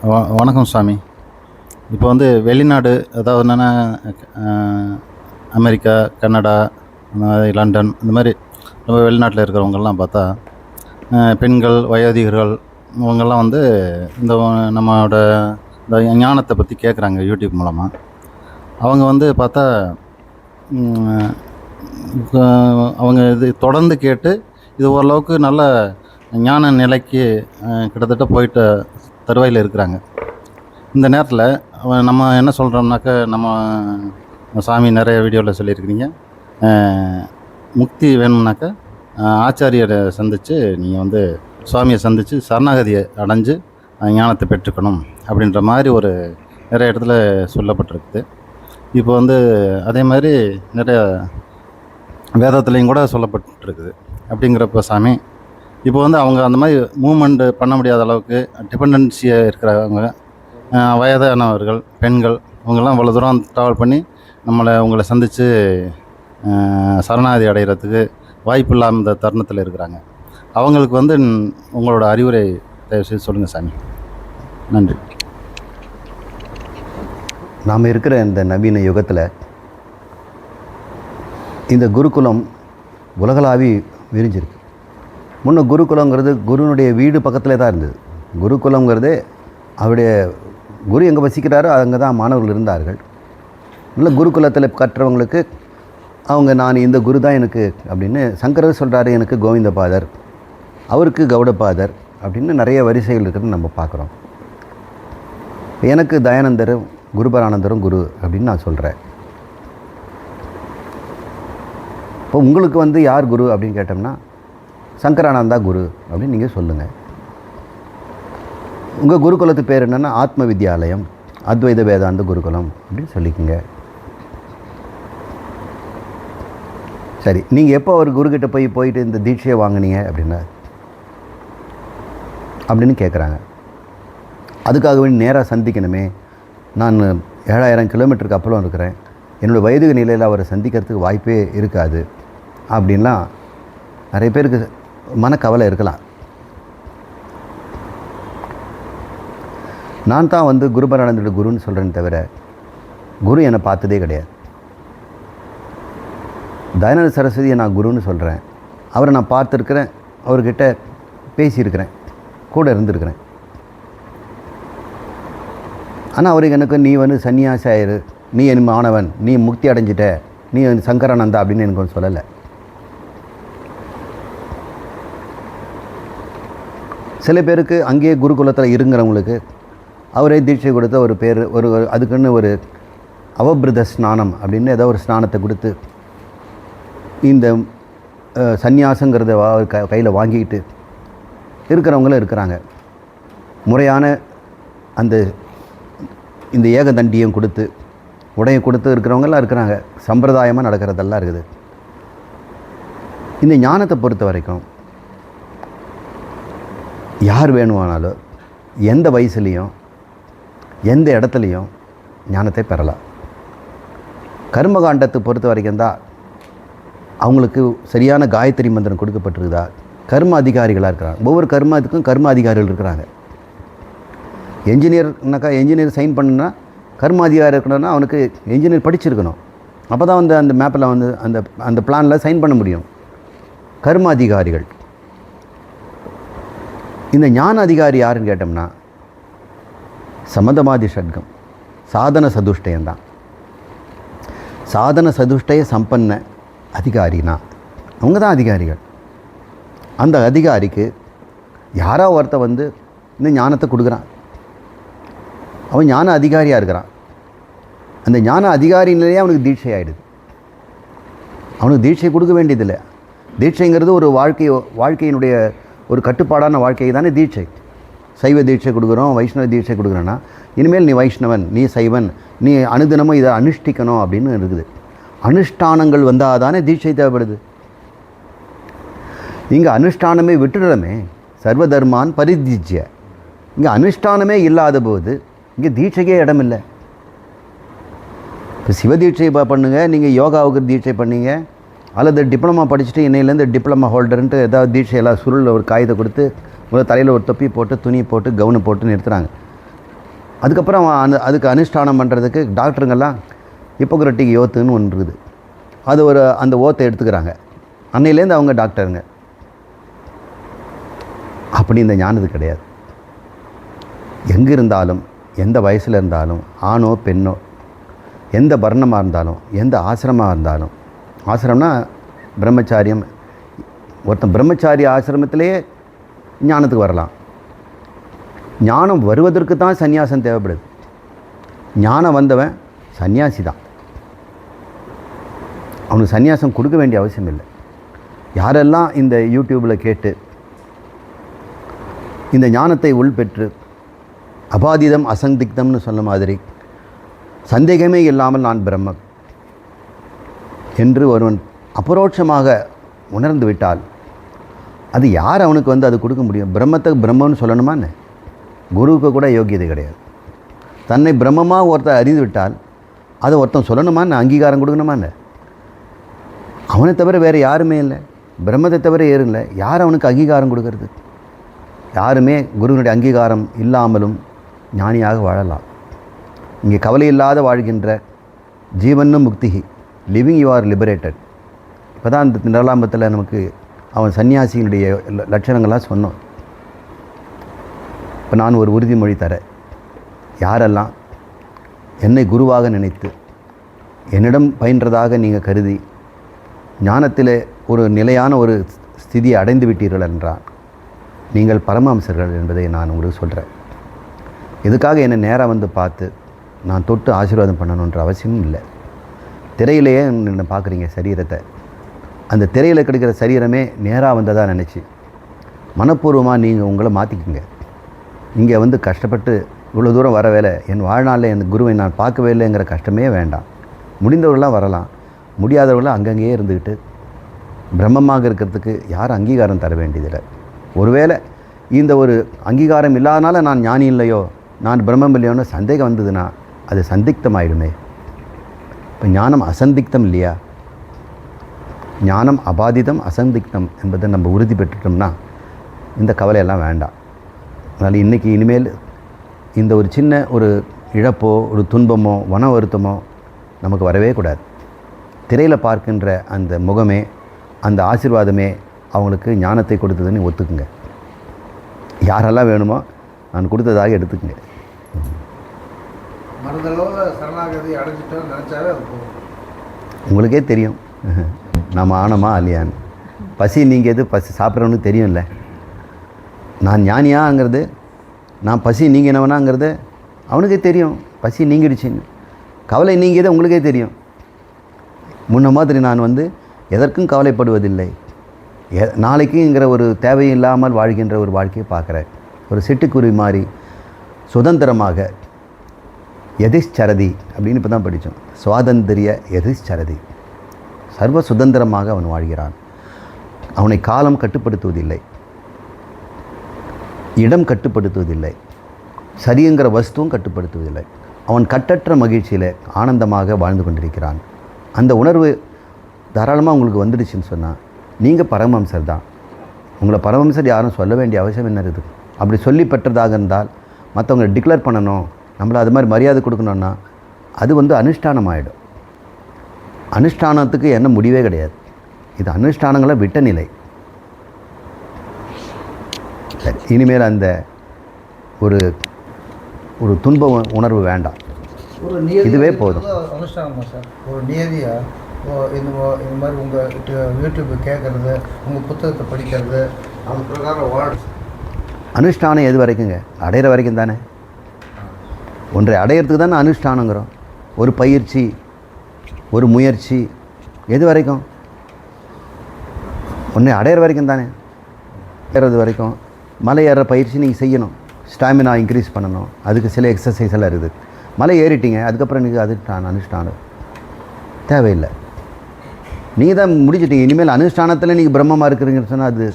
வ வணக்கம் சாமி. இப்போ வந்து வெளிநாடு அதாவது என்னென்னா அமெரிக்கா கனடா அந்த மாதிரி லண்டன் இந்த மாதிரி நம்ம வெளிநாட்டில் இருக்கிறவங்கெல்லாம் பார்த்தா பெண்கள் வயோதிகர்கள் இவங்கெல்லாம் வந்து இந்த நம்மளோட இந்த ஞானத்தை பற்றி கேட்குறாங்க யூடியூப் மூலமாக அவங்க வந்து பார்த்தா அவங்க இது தொடர்ந்து கேட்டு இது ஓரளவுக்கு நல்ல ஞான நிலைக்கு கிட்டத்தட்ட போயிட்ட தருவாயில் இருக்கிறாங்க. இந்த நேரத்தில் நம்ம என்ன சொல்கிறோம்னாக்க நம்ம சாமி நிறைய வீடியோவில் சொல்லியிருக்கிறீங்க. முக்தி வேணும்னாக்க ஆச்சாரியரை சந்தித்து நீங்கள் வந்து சுவாமியை சந்தித்து சரணாகதியை அடைஞ்சு ஞானத்தை பெற்றுக்கணும் அப்படின்ற மாதிரி ஒரு நிறைய இடத்துல சொல்லப்பட்டிருக்குது. இப்போ வந்து அதே மாதிரி நிறைய வேதத்துலேயும் கூட சொல்லப்பட்டிருக்குது. அப்படிங்கிறப்ப சாமி இப்போ வந்து அவங்க அந்த மாதிரி மூமெண்ட்டு பண்ண முடியாத அளவுக்கு டிபெண்டன்சியாக இருக்கிறவங்க வயதானவர்கள் பெண்கள் இவங்கெல்லாம் இவ்வளோ தூரம் ட்ராவல் பண்ணி நம்மளை உங்களை சந்தித்து சரணாதி அடைகிறதுக்கு வாய்ப்பு இல்லாத தருணத்தில் இருக்கிறாங்க. அவங்களுக்கு வந்து உங்களோட அறிவுரை தயவு செய்து சொல்லுங்கள் சாமி. நன்றி. நாம் இருக்கிற இந்த நவீன யுகத்தில் இந்த குருகுலம் உலகளாவி விரிஞ்சிருக்கு. முன்னே குருகுலங்கிறது குருனுடைய வீடு பக்கத்தில் தான் இருந்தது. குருகுலங்கிறது அவருடைய குரு எங்கே வசிக்கிறாரோ அங்கே தான் மாணவர்கள் இருந்தார்கள். நல்ல குருகுலத்தில் கற்றவங்களுக்கு அவங்க நான் இந்த குரு தான் எனக்கு அப்படின்னு சங்கரர் சொல்கிறாரு எனக்கு கோவிந்தபாதர் அவருக்கு கௌடபாதர் அப்படின்னு நிறைய வரிசைகள் இருக்குதுன்னு நம்ம பார்க்குறோம். எனக்கு தயானந்தரும் குருபரானந்தரும் குரு அப்படின்னு நான் சொல்கிறேன் இப்போ உங்களுக்கு வந்து யார் குரு அப்படின்னு கேட்டோம்னா சங்கரானந்தா குரு அப்படின்னு நீங்கள் சொல்லுங்கள் உங்கள் குருகுலத்து பேர் என்னென்னா ஆத்ம வித்யாலயம் அத்வைத வேதாந்த குருகுலம் அப்படின்னு சொல்லிக்கோங்க. சரி நீங்கள் எப்போ ஒரு குருக்கிட்ட போய் போயிட்டு இந்த தீட்சையை வாங்குனீங்க அப்படின்னா? அப்படின்னு கேட்குறாங்க அதுக்காக வேண்டி நேராக சந்திக்கணுமே. நான் ஏழாயிரம் கிலோமீட்டருக்கு அப்புறம் இருக்கிறேன். என்னோடய வயது நிலையில் அவரை சந்திக்கிறதுக்கு வாய்ப்பே இருக்காது அப்படின்லாம் நிறைய பேருக்கு மனக்கவலை இருக்கலாம். நான் தான் வந்து குருபரானந்தோட குருன்னு சொல்கிறேன்னு தவிர குரு என்னை பார்த்ததே கிடையாது. தயானந்த சரஸ்வதியை நான் குருன்னு சொல்கிறேன் அவரை நான் பார்த்துருக்குறேன் அவர்கிட்ட பேசியிருக்கிறேன் கூட இருந்திருக்கிறேன். ஆனால் அவருக்கு எனக்கு நீ வந்து சன்னியாசி ஆயிரு நீ என் மாணவன். நீ முக்தி அடைஞ்சிட்ட. நீ வந்து சங்கரானந்தா அப்படின்னு எனக்கு ஒன்று சொல்லலை. சில பேருக்கு அங்கேயே குருகுலத்தில் இருங்கிறவங்களுக்கு அவரே தீட்சை கொடுத்த ஒரு பேர் ஒரு ஒரு- அதுக்குன்னு ஒரு அவபிரத ஸ்நானம் அப்படின்னு ஏதோ ஒரு ஸ்நானத்தை கொடுத்து இந்த சந்நியாசங்கிறத க கையில் வாங்கிக்கிட்டு இருக்கிறவங்களும் இருக்கிறாங்க. முறையான அந்த இந்த ஏகதண்டியம் கொடுத்து உடையை கொடுத்து இருக்கிறவங்கெல்லாம் இருக்கிறாங்க. சம்பிரதாயமாக நடக்கிறதெல்லாம் இருக்குது. இந்த ஞானத்தை பொறுத்த வரைக்கும் யார் வேணுமானாலும் எந்த வயசுலேயும் எந்த இடத்துலையும் ஞானத்தை பெறலாம். கர்மகாண்டத்தை பொறுத்த வரைக்கும் தான் அவங்களுக்கு சரியான காயத்ரி மந்திரம் கொடுக்கப்பட்டிருக்குதா? கர்ம அதிகாரிகளாக இருக்கிறாங்க. ஒவ்வொரு கர்மத்துக்கும் கர்ம அதிகாரிகள் இருக்கிறாங்க. என்ஜினியர்னாக்கா என்ஜினியர் சைன் பண்ணுனா கர்ம அதிகாரி இருக்கணும்னா அவனுக்கு என்ஜினியர் படிச்சிருக்கணும். அப்போ தான் வந்து அந்த மேப்பில் வந்து அந்த அந்த பிளானில் சைன் பண்ண முடியும். கர்ம அதிகாரிகள். இந்த ஞான அதிகாரி யாருன்னு கேட்டோம்னா சமதமாதி ஷட்கம். சாதன சதுஷ்டயம் தான். சாதன சதுஷ்டய சம்பன்ன அதிகாரினா அவங்க தான் அதிகாரிகள். அந்த அதிகாரிக்கு யாரோ ஒருத்த வந்து இந்த ஞானத்தை கொடுக்குறான்? அவன் ஞான அதிகாரியாக இருக்கிறான். அந்த ஞான அதிகாரியிலேயே அவனுக்கு தீட்சை ஆகிடுது அவனுக்கு தீட்சை கொடுக்க வேண்டியதில்லை. தீட்சைங்கிறது ஒரு வாழ்க்கை வாழ்க்கையினுடைய ஒரு கட்டுப்பாடான வாழ்க்கை தானே தீட்சை. சைவ தீட்சை கொடுக்குறோம் வைஷ்ணவ தீட்சை கொடுக்குறோன்னா இனிமேல் நீ வைஷ்ணவன் நீ சைவன் நீ அனுதினமும் இதை அனுஷ்டிக்கணும் அப்படின்னு இருக்குது. அனுஷ்டானங்கள் வந்தால் தானே தீட்சை தேவைப்படுது. இங்கே அனுஷ்டானமே விட்டுடுறமே சர்வ தர்மான் பரிதீஜ்ய இங்கே அனுஷ்டானமே இல்லாத போது இங்கே தீட்சைக்கே இடம் இல்லை இப்போ சிவ தீட்சை ப- நீங்கள் யோகாவுக்கு தீட்சை பண்ணீங்க அல்லது டிப்ளமா படிச்சுட்டு இன்னையிலேருந்து டிப்ளமா ஹோல்டர்ன்ட்டு ஏதாவது தீட்சையெல்லாம் சுருளில் ஒரு காகிதம் கொடுத்து ஒரு தலையில் ஒரு தொப்பி போட்டு துணி போட்டு கவுனு போட்டு நிறுத்துறாங்க அதுக்கப்புறம் அந்த அதுக்கு அனுஷ்டானம் பண்ணுறதுக்கு டாக்டருங்கெல்லாம் ஹிப்போக்ரட்டிக் ஓத்துன்னு ஒன்று இருக்குது. அது ஒரு அந்த ஓத்தை எடுத்துக்கிறாங்க. அன்னையிலேருந்து அவங்க டாக்டருங்க. அப்படி இந்த ஞானது கிடையாது. எங்கே இருந்தாலும் எந்த வயசில் இருந்தாலும் ஆணோ பெண்ணோ எந்த வர்ணமாக இருந்தாலும் எந்த ஆசிரமாக இருந்தாலும் ஆசிரமம்னா பிரம்மச்சாரியம். ஒருத்தன் பிரம்மச்சாரி ஆசிரமத்திலேயே ஞானத்துக்கு வரலாம். ஞானம் வருவதற்கு தான் சந்நியாசம் தேவைப்படுது. ஞானம் வந்தவன் சன்னியாசி தான். அவனுக்கு சன்னியாசம் கொடுக்க வேண்டிய அவசியம் இல்லை. யாரெல்லாம் இந்த யூடியூப்பில் கேட்டு இந்த ஞானத்தை உள்பெற்று அபாதிதம் அசந்திக்தம்னு சொன்ன மாதிரி சந்தேகமே இல்லாமல் நான் பிரம்மம் என்று ஒருவன் அபரோட்சமாக உணர்ந்து விட்டால் அது யார் அவனுக்கு வந்து அது கொடுக்க முடியும்? பிரம்மத்தை பிரம்மன்னு சொல்லணுமான்னு குருவுக்கு கூட யோக்கியதை கிடையாது. தன்னை பிரம்மமாக ஒருத்தர் அறிந்து விட்டால் அதை ஒருத்தன் சொல்லணுமான்னு அங்கீகாரம் கொடுக்கணுமான்னு அவனை தவிர வேறு யாருமே இல்லை. பிரம்மத்தை தவிர ஏறும் இல்லை. யார் அவனுக்கு அங்கீகாரம் கொடுக்கறது? யாருமே குருவினுடைய அங்கீகாரம் இல்லாமலும் ஞானியாக வாழலாம். இங்கே கவலை இல்லாத வாழ்கின்ற ஜீவனும் முக்திகி. லிவிங் யூ ஆர் லிபரேட்டட் இப்போ தான் அந்த நிரலாம்பத்தில் நமக்கு அவன் சன்னியாசியினுடைய லட்சணங்கள்லாம் சொன்னோம். இப்போ நான் ஒரு உறுதிமொழி தரேன். யாரெல்லாம் என்னை குருவாக நினைத்து என்னிடம் பயின்றதாக நீங்கள் கருதி ஞானத்தில் ஒரு நிலையான ஒரு ஸ்திதியை அடைந்து விட்டீர்கள் என்றால் நீங்கள் பரமஹம்சர்கள் என்பதை நான் உங்களுக்கு சொல்கிறேன் இதுக்காக என்னை நேராக வந்து பார்த்து நான் தொட்டு ஆசீர்வாதம் பண்ணணுன்ற அவசியமும் இல்லை. திரையிலேயே நின்று பார்க்குறீங்க சரீரத்தை. அந்த திரையில் கிடைக்கிற சரீரமே நேராக வந்ததாக நினச்சி. மனப்பூர்வமாக நீங்கள் உங்களை மாற்றிக்குங்க இங்கே வந்து கஷ்டப்பட்டு இவ்வளோ தூரம் வர வேலை என் வாழ்நாளில் என் குருவை நான் பார்க்கவே இல்லைங்கிற கஷ்டமே வேண்டாம். முடிந்தவர்களாம் வரலாம். முடியாதவர்களாம் அங்கங்கேயே இருந்துக்கிட்டு பிரம்மமாக இருக்கிறதுக்கு யாரும் அங்கீகாரம் தர வேண்டியதில்லை. ஒருவேளை இந்த ஒரு அங்கீகாரம் இல்லாதனால நான் ஞானி இல்லையோ நான் பிரம்மம் இல்லையோன்னு சந்தேகம் வந்ததுன்னா அது சந்திக்தமாயிடுமே. இப்போ ஞானம் அசந்திக்தம் இல்லையா? ஞானம் அபாதிதம் அசந்திக்தம் என்பதை நம்ம உறுதி பெற்றுட்டோம்னா இந்த கவலையெல்லாம் வேண்டாம். அதனால் இன்றைக்கி இனிமேல் இந்த ஒரு சின்ன ஒரு இழப்போ ஒரு துன்பமோ வன வருத்தமோ நமக்கு வரவே கூடாது. திரையில் பார்க்கின்ற அந்த முகமே அந்த ஆசீர்வாதமே அவங்களுக்கு ஞானத்தை கொடுத்ததுன்னு ஒத்துக்குங்க. யாரெல்லாம் வேணுமோ நான் கொடுத்ததாக எடுத்துக்கங்க. மனதளவில் சரணாகதி அடைஞ்சிட்டோம்னு நினச்சாவே அது உங்களுக்கே தெரியும். நம்ம ஆனமா இல்லையான்னு. பசி நீங்கள் எது பசி சாப்பிட்றவனுக்கு தெரியும்ல. நான் ஞானியாங்கிறது நான் பசி நீங்கள் என்னவனாங்கிறது அவனுக்கே தெரியும். பசி நீங்கிடுச்சின்னு. கவலை நீங்கியது உங்களுக்கே தெரியும். முன்ன மாதிரி நான் வந்து எதற்கும் கவலைப்படுவதில்லை. எ நாளைக்குங்கிற ஒரு தேவையில்லாமல் வாழ்கின்ற ஒரு வாழ்க்கையை பார்க்குறேன். ஒரு சிட்டுக்குருவி மாதிரி சுதந்திரமாக எதிஷ்சரதி அப்படின்னு இப்போ தான் படித்தோம் சுவாதந்திரிய எதிஷ்சரதி. சர்வ சுதந்திரமாக அவன் வாழ்கிறான். அவனை காலம் கட்டுப்படுத்துவதில்லை. இடம் கட்டுப்படுத்துவதில்லை. சரிங்கிற வஸ்துவும் கட்டுப்படுத்துவதில்லை. அவன் கட்டற்ற மகிழ்ச்சியில் ஆனந்தமாக வாழ்ந்து கொண்டிருக்கிறான். அந்த உணர்வு தாராளமாக உங்களுக்கு வந்துடுச்சுன்னு சொன்னால் நீங்கள் பரமம்சர் தான். உங்களை பரமம்சர் யாரும் சொல்ல வேண்டிய அவசியம் என்ன இருக்குது? அப்படி சொல்லி பெற்றதாக இருந்தால் மற்றவங்க டிக்ளேர் பண்ணணும். நம்மளை அது மாதிரி மரியாதை கொடுக்கணுன்னா அது வந்து அனுஷ்டானம் ஆகிடும் அனுஷ்டானத்துக்கு என்ன முடிவே கிடையாது. இது அனுஷ்டானங்களை விட்ட நிலை. இனிமேல் அந்த ஒரு ஒரு துன்ப உணர்வு வேண்டாம். இதுவே போதும். அனுஷ்டானமா சார்? ஒரு நியதியா? ஓ, இந்த ம- இந்த மாதிரி உங்கள் யூடியூப் கேட்குறது உங்கள் புத்தகத்தை படிக்கிறது அது பிரகாரம் வாழ் அனுஷ்டானம் எது வரைக்குங்க? அடையிற வரைக்கும் தானே? ஒன்றை அடையிறதுக்கு தானே அனுஷ்டானங்கிறோம். ஒரு பயிற்சி ஒரு முயற்சி எது வரைக்கும்? ஒன்றை அடையிற வரைக்கும் தானே. ஏறது வரைக்கும். மலை ஏற பயிற்சி நீங்கள் செய்யணும். ஸ்டாமினா இன்க்ரீஸ் பண்ணணும். அதுக்கு சில எக்ஸசைஸ் எல்லாம் இருக்குது. மலை ஏறிட்டீங்க அதுக்கப்புறம் நீங்கள் அது அனுஷ்டானம். தேவையில்லை. நீங்கள் தான் முடிச்சிட்டீங்க இனிமேல் அனுஷ்டானத்தில் நீங்கள் பிரம்மமாக இருக்கிறீங்கன்னு சொன்னால் அது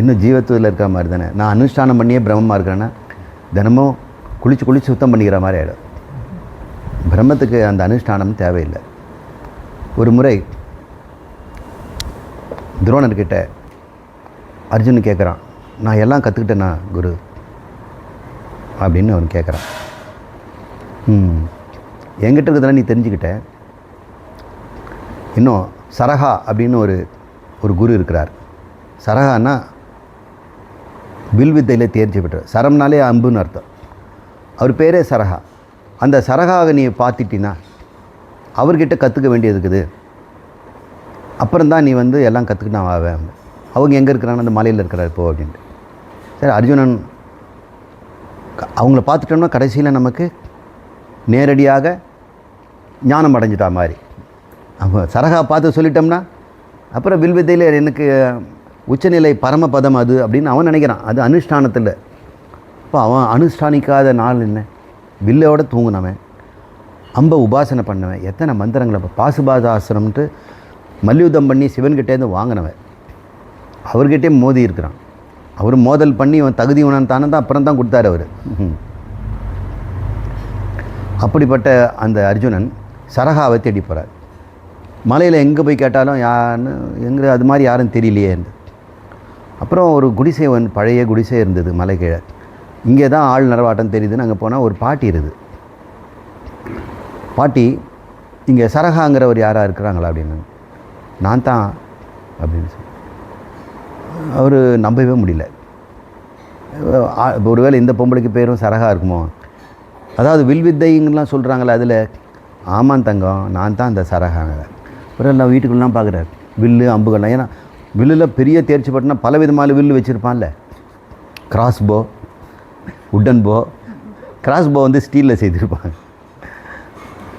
இன்னும் ஜீவத்துவத்தில் இருக்கிற மாதிரி தானே. நான் அனுஷ்டானம் பண்ணியே பிரம்மமாக இருக்கிறேன்னா தினமும் குளித்து குளித்து சுத்தம் பண்ணிக்கிற மாதிரி ஆகிடும் பிரம்மத்துக்கு அந்த அனுஷ்டானம் தேவையில்லை. ஒரு முறை துரோணர்கிட்ட அர்ஜுன் கேட்குறான் நான் எல்லாம் கற்றுக்கிட்டேண்ணா குரு? அப்படின்னு அவன் கேட்குறான் ம் என்கிட்ட இருக்கிறதெல்லாம் நீ தெரிஞ்சுக்கிட்ட. இன்னும் சரஹா அப்படின்னு ஒரு ஒரு குரு இருக்கிறார். சரகான்னா வில் வித்தையில் தேர்ச்சி பெற்றார் சரம்னாலே அம்புன்னு அர்த்தம். அவர் பேரே சரகா அந்த சரகாவை நீ பார்த்துட்டினா அவர்கிட்ட கற்றுக்க வேண்டியது இருக்குது. அப்புறம் தான் நீ வந்து எல்லாம் கற்றுக்கிட்டு நான் ஆவேன் அவங்க எங்கே இருக்கிறாங்க? அந்த மலையில் இருக்கிறார் இப்போ அப்படின்ட்டு. சரி அர்ஜுனன் அவங்கள பார்த்துட்டோம்னா கடைசியில் நமக்கு நேரடியாக ஞானம் அடைஞ்சிட்டா மாதிரி. அப்போ சரகா பார்த்து சொல்லிட்டோம்னா அப்புறம் வில்வித்தையில் எனக்கு உச்சநிலை பரமபதம் அது அப்படின்னு அவன் நினைக்கிறான். அது அனுஷ்டானத்தில். இப்போ அவன் அனுஷ்டானிக்காத நாள் என்ன? வில்லோட தூங்கினவன். அம்ப உபாசனை பண்ணவன். எத்தனை மந்திரங்களை இப்போ பாசுபாதாசனம்ன்ட்டு மல்யுத்தம் பண்ணி சிவன்கிட்டேருந்து வாங்கினவன். அவர்கிட்டே மோதி இருக்கிறான். அவர் மோதல் பண்ணி இவன் தகுதி உணர்ந்தானே தான் அப்புறம் தான் கொடுத்தாரு அவர். அப்படிப்பட்ட அந்த அர்ஜுனன் சரகாவை தேடி போகிறார் மலையில் எங்கே போய் கேட்டாலும் யாருன்னு எங்கே அது மாதிரி யாரும் தெரியலையே அப்புறம் ஒரு குடிசை ஒன்று பழைய குடிசை இருந்தது மலை கீழே. இங்கே தான் ஆள் நடவாட்டம் தெரியுதுன்னு அங்கே போனால் ஒரு பாட்டி இருக்குது. பாட்டி இங்கே சரகாங்கிறவர் யாராக இருக்கிறாங்களா? அப்படின்னு. நான் தான் அப்படின்னு சொல்லி. அவர் நம்பவே முடியல. ஆ- ஒருவேளை இந்த பொம்பளைக்கு பேரும் சரகா இருக்குமோ? அதாவது வில்வித்தைங்கெல்லாம் சொல்கிறாங்களே அதில். ஆமாம் தங்கம் நான் தான் அந்த சரகாங்க அப்புறம் எல்லாம் வீட்டுக்குள்ளலாம் பார்க்குறாரு வில்லு அம்புகள்லாம். ஏன்னா வில்லில் பெரிய தேர்ச்சி பட்டினா பல விதமான வில்லு வச்சுருப்பான்ல. கிராஸ்போ உட்டன் போ கிராஸ் போ வந்து ஸ்டீலில் செய்திருப்பாங்க.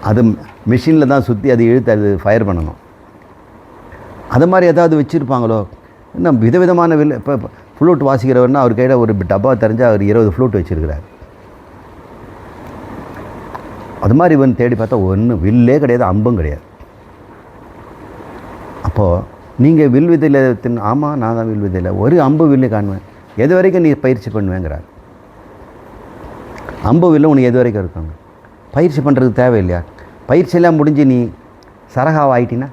அது மிஷினில் தான் சுற்றி அது இழுத்து அது ஃபயர் பண்ணணும். அது மாதிரி ஏதாவது வச்சுருப்பாங்களோ? என்ன விதவிதமான வில் இப்போ ஃப்ளூட் வாசிக்கிறவர்னா அவர் கையில் ஒரு டப்பா தெரிஞ்சால் அவர் இருபது ஃப்ளூட் வச்சுருக்கிறார். அது மாதிரி இவன் தேடி பார்த்தா ஒன்று வில்லே கிடையாது அம்பும் கிடையாது. அப்போது நீங்கள் வில் விதையில் ஆமாம் நான் தான் வில் விதையில் ஒரு அம்பு வில்லு காணுவேன் எது வரைக்கும் நீ பயிற்சி பண்ணுவேங்கிறார். அம்பு வில்லு உனக்கு எது வரைக்கும் இருக்காங்க. பயிற்சி பண்ணுறதுக்கு தேவையில்லையா? பயிற்சியெல்லாம் முடிஞ்சு நீ சரகாவ ஆயிட்டினா?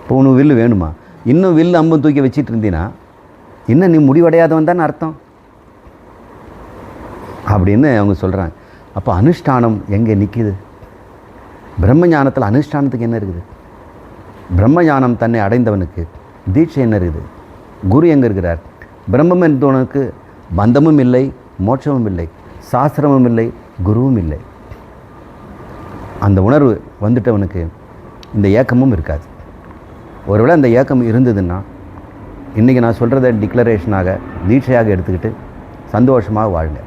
இப்போ உனக்கு வில்லு வேணுமா? இன்னும் வில்லு அம்பும் தூக்கி வச்சிட்டு இருந்தீன்னா இன்னும் நீ முடிவடையாதவன் தானே அர்த்தம்? அப்படின்னு அவங்க சொல்கிறாங்க அப்போ அனுஷ்டானம் எங்கே நிற்கிது பிரம்ம ஞானத்தில் அனுஷ்டானத்துக்கு என்ன இருக்குது? பிரம்ம ஞானம் தன்னை அடைந்தவனுக்கு தீட்சை என்ன இருக்குது? குரு எங்கே இருக்கிறார்? பிரம்மம் என்பவனுக்கு பந்தமும் இல்லை மோட்சமும் இல்லை. சாஸ்திரமும் இல்லை குருவும் இல்லை அந்த உணர்வு வந்துட்டவனுக்கு இந்த ஏக்கமும் இருக்காது. ஒருவேளை அந்த ஏக்கம் இருந்ததுன்னா இன்றைக்கி நான் சொல்கிறத டிக்ளரேஷனாக தீட்சையாக எடுத்துக்கிட்டு சந்தோஷமாக வாழுங்க